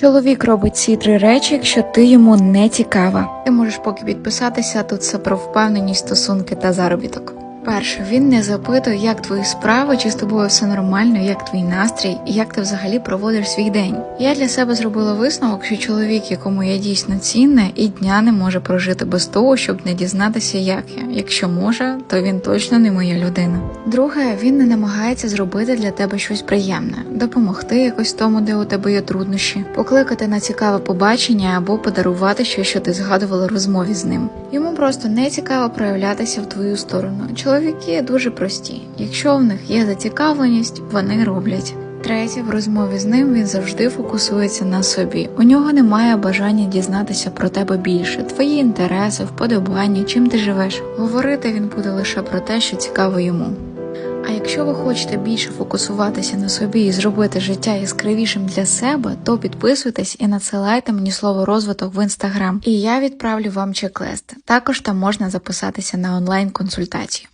Чоловік робить ці три речі, якщо ти йому не цікава. Ти можеш поки підписатися тут все про впевненість, стосунки та заробіток. Перше, він не запитує, як твої справи, чи з тобою все нормально, як твій настрій, і як ти взагалі проводиш свій день. Я для себе зробила висновок, що чоловік, якому я дійсно цінна, і дня не може прожити без того, щоб не дізнатися, як я. Якщо може, то він точно не моя людина. Друге, він не намагається зробити для тебе щось приємне, допомогти якось тому, де у тебе є труднощі, покликати на цікаве побачення або подарувати щось, що ти згадувала розмові з ним. Йому просто не цікаво проявлятися в твою сторону. Чоловіки дуже прості. Якщо в них є зацікавленість, вони роблять. Третє, в розмові з ним він завжди фокусується на собі. У нього немає бажання дізнатися про тебе більше, твої інтереси, вподобання, чим ти живеш. Говорити він буде лише про те, що цікаво йому. А якщо ви хочете більше фокусуватися на собі і зробити життя яскравішим для себе, то підписуйтесь і надсилайте мені слово розвиток в інстаграм, і я відправлю вам чек-лист. Також там можна записатися на онлайн консультацію.